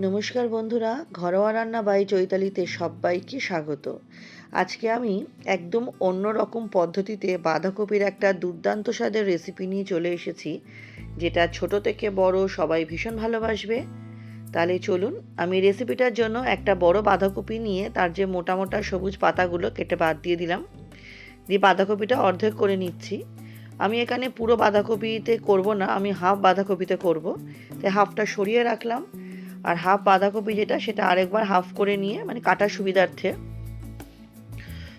নমস্কার বন্ধুরা, ঘরোয়া রান্না বাই চৈতালিতে সবাইকে স্বাগত। আজকে আমি একদম অন্য রকম পদ্ধতিতে বাঁধাকপির একটা দুর্দান্ত স্বাদের রেসিপি নিয়ে চলে এসেছি, যেটা ছোট থেকে বড় সবাই ভীষণ ভালোবাসবে। তাহলে চলুন, আমি রেসিপিটার জন্য একটা বড় বাঁধাকপি নিয়ে তার যে মোটা মোটা সবুজ পাতাগুলো কেটে বাদ দিয়ে দিলাম। দিয়ে বাঁধাকপিটা অর্ধেক করে নিচ্ছি। আমি এখানে পুরো বাঁধাকপিতে করব না, আমি হাফ বাঁধাকপিতে করব। তাই হাফটা সরিয়ে রাখলাম। আর হাফ বাঁধাকপি যেটা, সেটা আরেকবার হাফ করে নিয়ে মানে কাটার সুবিধার্থে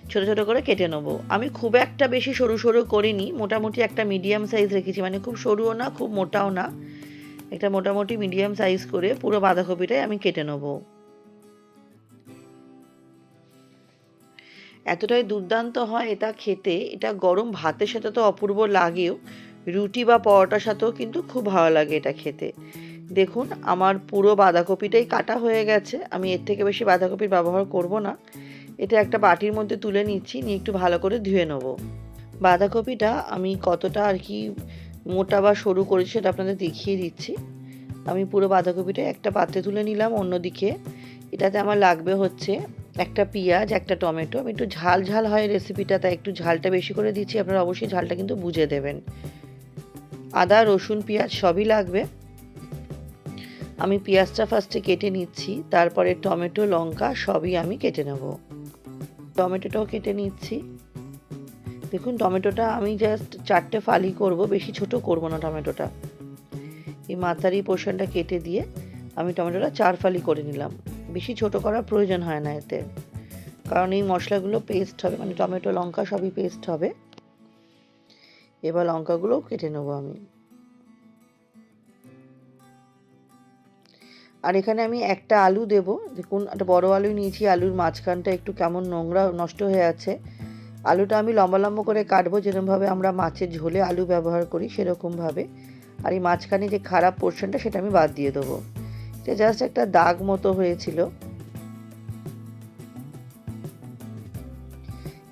ছোট ছোট করে কেটে নেব। আমি খুব একটা বেশি সরু সরু করিনি, মোটামুটি একটা মিডিয়াম সাইজ রেখেছি। মানে খুব সরুও না, খুব মোটাও না। একটা মোটামুটি মিডিয়াম সাইজ করে পুরো বাঁধাকপিটাই আমি কেটে নেব। এতটাই দুর্দান্ত হয় এটা খেতে। এটা গরম ভাতের সাথে তো অপূর্ব লাগেও। রুটি বা পরোটার সাথেও কিন্তু খুব ভালো লাগে এটা খেতে। দেখুন, আমার পুরো বাঁধাকপিটাই কাটা হয়ে গেছে। আমি এর থেকে বেশি বাঁধাকপির ব্যবহার করব না। এটা একটা বাটির মধ্যে তুলে নিচ্ছি, নিয়ে একটু ভালো করে ধুয়ে নেব। বাঁধাকপিটা আমি কতটা আর কি মোটা বা সরু করেছি সেটা আপনাদের দেখিয়ে দিচ্ছি। আমি পুরো বাঁধাকপিটা একটা পাত্রে তুলে নিলাম, অন্যদিকে এটাতে আমার লাগবে হচ্ছে একটা পেঁয়াজ, একটা টমেটো। আমি একটু ঝাল ঝাল হয় রেসিপিটা তাই একটু ঝালটা বেশি করে দিচ্ছি। আপনারা অবশ্যই ঝালটা কিন্তু বুঝে দেবেন। আদা, রসুন, পেঁয়াজ সবই লাগবে। আমি পেঁয়াজটা ফার্স্টে কেটে নিচ্ছি, তারপরে টমেটো, লঙ্কা সবই আমি কেটে নেব। টমেটোটাও কেটে নিচ্ছি। দেখুন, টমেটোটা আমি জাস্ট চারটে ফালি করব, বেশি ছোট করব না টমেটোটা। এই মাথারি পোর্শনটা কেটে দিয়ে আমি টমেটোটা চার ফালি করে নিলাম। বেশি ছোট করার প্রয়োজন হয় না এতে। কারণ এই মশলাগুলো পেস্ট হবে মানে টমেটো, লঙ্কা সবই পেস্ট হবে। এবার লঙ্কাগুলোও কেটে নেব আমি। আর এখানে আমি একটা আলু দেব। দেখুন, একটা বড় আলু নিয়েছি, আলুর মাঝখানটা একটু কেমন নোংরা নষ্ট হয়ে আছে। আলুটা আমি লম্বা লম্বা করে কাটবো যেরকমভাবে আমরা মাছের ঝোলে আলু ব্যবহার করি, সেরকমভাবে। আর এই মাঝখানে যে খারাপ পোর্শনটা সেটা আমি বাদ দিয়ে দেবো। এটা জাস্ট একটা দাগ মতো হয়েছিল।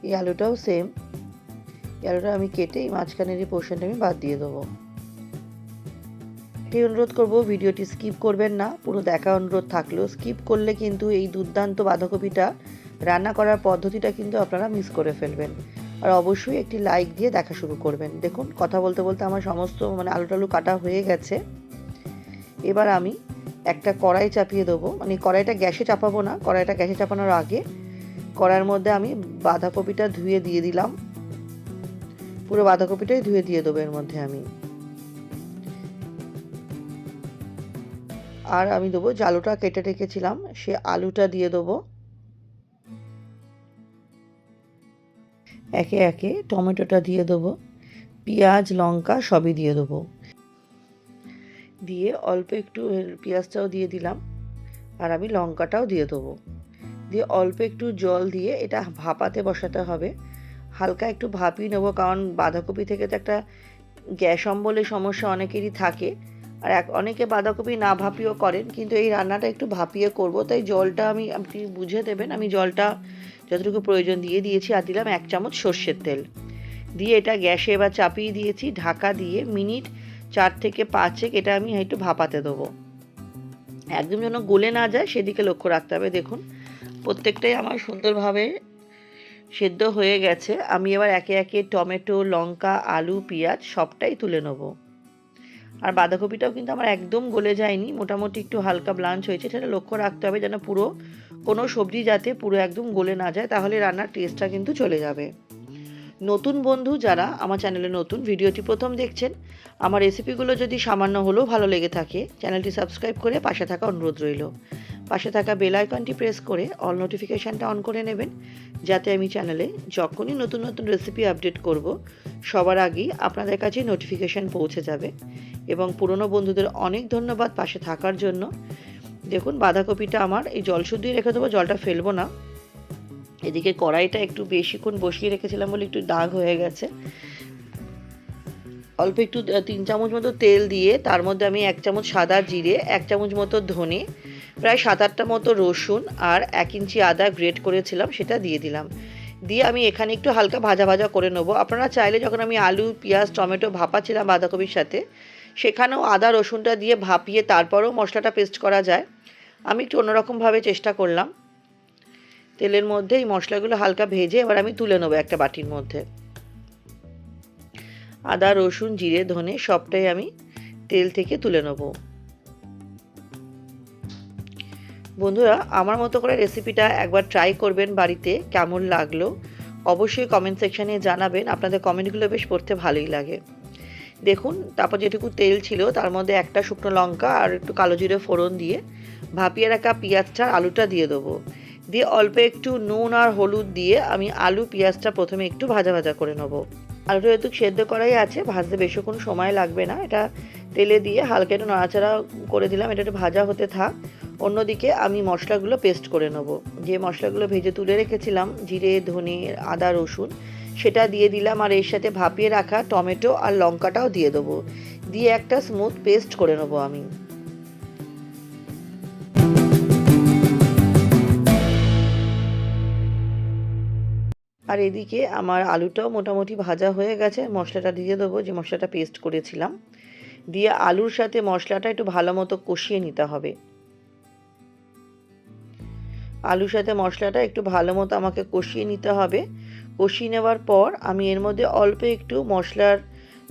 এই আলুটাও সেম এই আলুটা আমি কেটে এই মাঝখানের এই পোর্শনটা আমি বাদ দিয়ে দেবো। এটাই অনুরোধ করব, ভিডিওটি স্কিপ করবেন না, পুরো দেখা অনুরোধ থাকলেও স্কিপ করলে কিন্তু এই দুর্দান্ত বাঁধাকপিটা রান্না করার পদ্ধতিটা কিন্তু আপনারা মিস করে ফেলবেন। আর অবশ্যই একটি লাইক দিয়ে দেখা শুরু করবেন। দেখুন, কথা বলতে বলতে আমার সমস্ত মানে আলু টালু কাটা হয়ে গেছে। এবার আমি একটা কড়াই চাপিয়ে দেবো। মানে কড়াইটা গ্যাসে চাপাবো না, কড়াইটা গ্যাসে চাপানোর আগে কড়াইয়ের মধ্যে আমি বাঁধাকপিটা ধুয়ে দিয়ে দিলাম। পুরো বাঁধাকপিটাই ধুয়ে দিয়ে দেবো এর মধ্যে আমি। আর আমি দেবো যে আলুটা কেটে রেখেছিলাম, সে আলুটা দিয়ে দেবো। একে একে টমেটোটা দিয়ে দেবো, পেঁয়াজ, লঙ্কা সবই দিয়ে দেবো। দিয়ে অল্প একটু পেঁয়াজটাও দিয়ে দিলাম, আর আমি লঙ্কাটাও দিয়ে দেবো। দিয়ে অল্প একটু জল দিয়ে এটা ভাপাতে বসাতে হবে। হালকা একটু ভাপিয়ে নেব, কারণ বাঁধাকপি থেকে তো একটা গ্যাস অম্বলের সমস্যা অনেকেরই থাকে। আর এক অনেকে বাঁধাকপি না ভাপিয়েও করেন, কিন্তু এই রান্নাটা একটু ভাপিয়ে করব। তাই জলটা আমি, আপনি বুঝে দেবেন, আমি জলটা যতটুকু প্রয়োজন দিয়ে দিয়েছি আর দিলাম এক চামচ সর্ষের তেল। দিয়ে এটা গ্যাসে এবার চাপিয়ে দিয়েছি, ঢাকা দিয়ে মিনিট চার থেকে পাঁচেক এটা আমি একটু ভাপাতে দেবো। একদম যেন গলে না যায়, সেদিকে লক্ষ্য রাখতে হবে। দেখুন, প্রত্যেকটাই আমার সুন্দরভাবে সেদ্ধ হয়ে গেছে। আমি এবার একে একে টমেটো, লঙ্কা, আলু, পেঁয়াজ সবটাই তুলে নেব। আর বাঁধাকপিটাও কিন্তু আমার একদম গলে যায়নি, মোটামুটি একটু হালকা ব্লাঞ্চ হয়েছে, সেটা লক্ষ্য রাখতে হবে যেন পুরো কোনো সবজি যাতে পুরো একদম গলে না যায়, তাহলে রান্নার টেস্টটা কিন্তু চলে যাবে। নতুন বন্ধু যারা আমার চ্যানেলে নতুন, ভিডিওটি প্রথম দেখছেন, আমার রেসিপিগুলো যদি সামান্য হলেও ভালো লেগে থাকে চ্যানেলটি সাবস্ক্রাইব করে পাশে থাকা অনুরোধ রইল। পাশে থাকা বেল আইকনটি প্রেস করে অল নোটিফিকেশানটা অন করে নেবেন, যাতে আমি চ্যানেলে যখনই নতুন নতুন রেসিপি আপডেট করব, সবার আগেই আপনাদের কাছে নোটিফিকেশান পৌঁছে যাবে। এবং পুরনো বন্ধুদের অনেক ধন্যবাদ পাশে থাকার জন্য। দেখুন, বাঁধাকপিটা আমার, এই জল শুদ্ধই রেখে দেবো, জলটা ফেলব না। এদিকে কড়াইটা একটু বেশিক্ষণ বসিয়ে রেখেছিলাম বলে একটু দাগ হয়ে গেছে। অল্প একটু তিন চামচ মতো তেল দিয়ে, তার মধ্যে আমি এক চামচ সাদা জিরে, এক চামচ মতো ধনে, প্রায় সাত আটটা মতো রসুন আর এক ইঞ্চি আদা গ্রেট করেছিলাম, সেটা দিয়ে দিলাম। দিয়ে আমি এখানে একটু হালকা ভাজা ভাজা করে নেব। আপনারা চাইলে যখন আমি আলু, পেঁয়াজ, টমেটো ভাপাচ্ছিলাম বাঁধাকপির সাথে সেখানেও আদা, রসুনটা দিয়ে ভাপিয়ে তারপরেও মশলাটা পেস্ট করা যায়। আমি একটু অন্যরকমভাবে চেষ্টা করলাম। তেলের মধ্যে এই মশলাগুলো হালকা ভেজে এবার আমি তুলে নেব একটা বাটির মধ্যে। আদা, রসুন, জিরে, ধনে সবটাই আমি তেল থেকে তুলে নেব। বন্ধুরা, আমার মতো করে রেসিপিটা একবার ট্রাই করবেন বাড়িতে, কেমন লাগল? অবশ্যই কমেন্ট সেকশানে জানাবেন। আপনাদের কমেন্টগুলো বেশ পড়তে ভালোই লাগে। দেখুন, তারপর যেটুকু তেল ছিল, তার মধ্যে একটা শুকনো লঙ্কা আর একটু কালো জিরে ফোড়ন দিয়ে ভাপিয়ে রাখা পেঁয়াজটা আলুটা দিয়ে দেবো। দিয়ে অল্প একটু নুন আর হলুদ দিয়ে আমি আলু পেঁয়াজটা প্রথমে একটু ভাজা ভাজা করে নেব। আলুটা যেহেতু সেদ্ধ করাই আছে, ভাজতে বেশিক্ষণ সময় লাগবে না। এটা তেলে দিয়ে হালকা একটু নাড়াচাড়া করে দিলাম, এটা একটু ভাজা হতে থাক। অন্যদিকে আমি মশলাগুলো পেস্ট করে নেব। যে মশলাগুলো ভেজে তুলে রেখেছিলাম, জিরে, ধনে, আদা, রসুন সেটা দিয়ে দিলাম আর এর সাথে ভাপিয়ে রাখা টমেটো আর লঙ্কাটাও দিয়ে দেবো। দিয়ে একটা স্মুথ পেস্ট করে নেব আমি। আর এদিকে আমার আলুটাও মোটামুটি ভাজা হয়ে গেছে। মশলাটা দিয়ে দেবো, যে মশলাটা পেস্ট করেছিলাম। দিয়ে আলুর সাথে মশলাটা একটু ভালো মতো কষিয়ে নিতে হবে। আলুর সাথে মশলাটা একটু ভালো মতো আমাকে কষিয়ে নিতে হবে। কষিয়ে নেওয়ার পর আমি এর মধ্যে অল্প একটু মশলার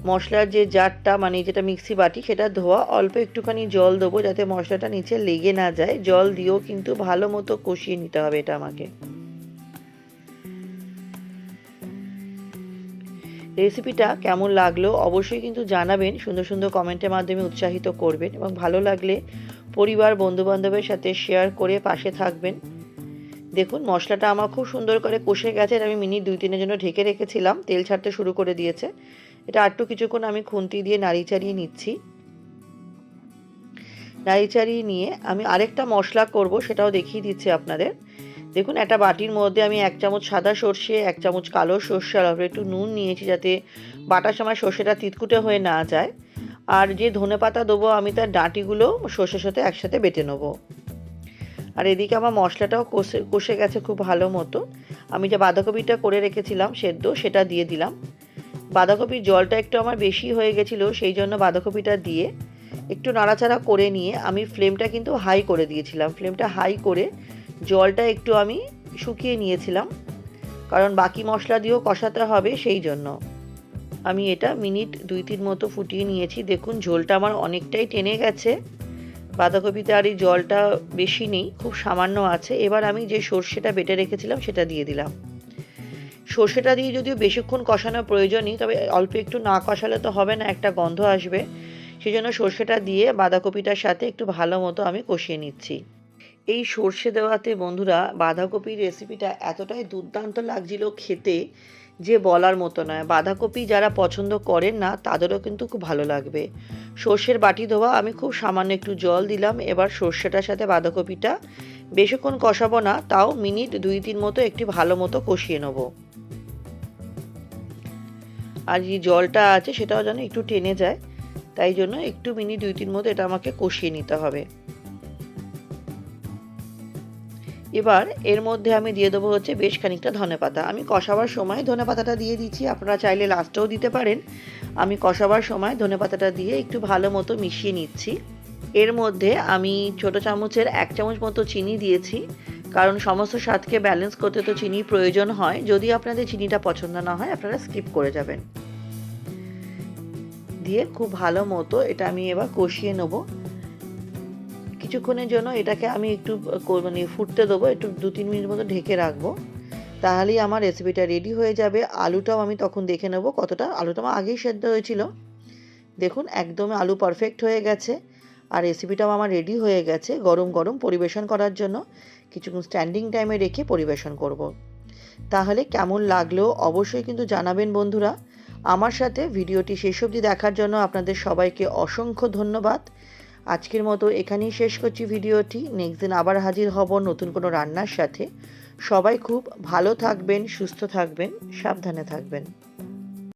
মশলার যে জারটা মানে যেটা মিক্সি বাটি, সেটা ধোয়া, অল্প একটুখানি জল দেবো যাতে মশলাটা নিচে লেগে না যায়। জল দিয়েও কিন্তু ভালো মতো কষিয়ে নিতে হবে এটা আমাকে। রেসিপিটা কেমন লাগল অবশ্যই কিন্তু জানাবেন, সুন্দর সুন্দর কমেন্টের মাধ্যমে উৎসাহিত করবেন এবং ভালো লাগলে পরিবার, বন্ধুবান্ধবের সাথে শেয়ার করে পাশে থাকবেন। দেখুন, মশলাটা আমার খুব সুন্দর করে কষে গেছে আমি মিনিট দুই তিনের জন্য ঢেকে রেখেছিলাম, তেল ছাড়তে শুরু করে দিয়েছে। এটা আটটু কিছুক্ষণ আমি খুন্তি দিয়ে নাড়ি চাড়িয়ে নিচ্ছি। নাড়ি চাড়িয়ে নিয়ে আমি আরেকটা মশলা করব, সেটাও দেখিয়ে দিচ্ছি আপনাদের। দেখুন, একটা বাটির মধ্যে আমি এক চামচ সাদা সর্ষে, এক চামচ কালো সর্ষে, আর একটু নুন নিয়েছি যাতে বাটার সময় সর্ষেটা তিতকুটে হয়ে না যায়। আর যে ধনে পাতা দেবো আমি, তার ডাঁটিগুলো সর্ষের সাথে একসাথে বেটে নেব। আর এদিকে আমার মশলাটাও কষে কষে গেছে খুব ভালো মতো। আমি যে বাঁধাকপিটা করে রেখেছিলাম সেদ্ধ, সেটা দিয়ে দিলাম। বাঁধাকপির জলটা একটু আমার বেশি হয়ে গেছিল, সেই জন্য বাঁধাকপিটা দিয়ে একটু নাড়াচাড়া করে নিয়ে আমি ফ্লেমটা কিন্তু হাই করে দিয়েছিলাম। ফ্লেমটা হাই করে জলটা একটু আমি শুকিয়ে নিয়েছিলাম, কারণ বাকি মশলা দিয়েও কষাতে হবে সেই জন্য। আমি এটা মিনিট দুই তিন মতো ফুটিয়ে নিয়েছি। দেখুন, ঝোলটা আমার অনেকটাই টেনে গেছে। বাঁধাকপিতে আর এই জলটা বেশি নেই, খুব সামান্য আছে। এবার আমি যে সর্ষেটা বেটে রেখেছিলাম সেটা দিয়ে দিলাম। সর্ষেটা দিয়ে যদিও বেশিক্ষণ কষানোর প্রয়োজন নেই, তবে অল্প একটু না কষালে তো হবে না, একটা গন্ধ আসবে। সেই জন্য সর্ষেটা দিয়ে বাঁধাকপিটার সাথে একটু ভালো মতো আমি কষিয়ে নিচ্ছি। এই সর্ষে দেওয়াতে বন্ধুরা, বাঁধাকপির রেসিপিটা এতটাই দুর্দান্ত লাগছিল খেতে যে বলার মতো নয়। বাঁধাকপি যারা পছন্দ করেন না, তাদেরও কিন্তু খুব ভালো লাগবে। সর্ষের বাটি ধোয়া, আমি খুব সামান্য একটু জল দিলাম, এবার সর্ষেটার সাথে বাঁধাকপিটা। বেশিক্ষণ কষাবো না, তাও মিনিট দুই তিন মতো একটি ভালো মতো কষিয়ে নেব। আর যে জলটা আছে, সেটাও যেন একটু টেনে যায়, তাই জন্য একটু মিনিট দুই তিন মতো এটা আমাকে কষিয়ে নিতে হবে। এবার এর মধ্যে আমি দিয়ে দেবো হচ্ছে বেশ খানিকটা ধনে পাতা। আমি কষাবার সময় ধনে পাতাটা দিয়ে দিচ্ছি, আপনারা চাইলে লাস্টেও দিতে পারেন। আমি কষাবার সময় ধনে পাতাটা দিয়ে একটু ভালো মতো মিশিয়ে নিচ্ছি। এর মধ্যে আমি ছোট চামচের এক চামচ মতো চিনি দিয়েছি, কারণ সমস্ত স্বাদকে ব্যালেন্স করতে তো চিনি প্রয়োজন হয়। যদি আপনাদের চিনিটা পছন্দ না হয়, আপনারা স্কিপ করে যাবেন। দিয়ে খুব ভালো মতো এটা আমি এবার কষিয়ে নেব। কিছুক্ষণের জন্য এটাকে আমি একটু মানে ফুটতে দেবো, একটু দু তিন মিনিট মতো ঢেকে রাখব। তাহলেই আমার রেসিপিটা রেডি হয়ে যাবে। আলুটাও আমি তখন দেখে নেব কতটা। আলুটা আমার আগেই সেদ্ধ হয়েছিল। দেখুন একদম আলু পারফেক্ট হয়ে গেছে। আর রেসিপিটাও আমার রেডি হয়ে গেছে গরম গরম পরিবেশন করার জন্য। কিছুক্ষণ স্ট্যান্ডিং টাইমে রেখে পরিবেশন করব। তাহলে কেমন লাগল অবশ্যই কিন্তু জানাবেন বন্ধুরা। আমার সাথে ভিডিওটি শেষ অবধি দেখার জন্য আপনাদের সবাইকে অসংখ্য ধন্যবাদ। আজকের মতো এখানেই শেষ করছি ভিডিওটি। নেক্সট দিন আবার হাজির হব নতুন কোনো রান্নার সাথে। সবাই খুব ভালো থাকবেন, সুস্থ থাকবেন, সাবধানে থাকবেন।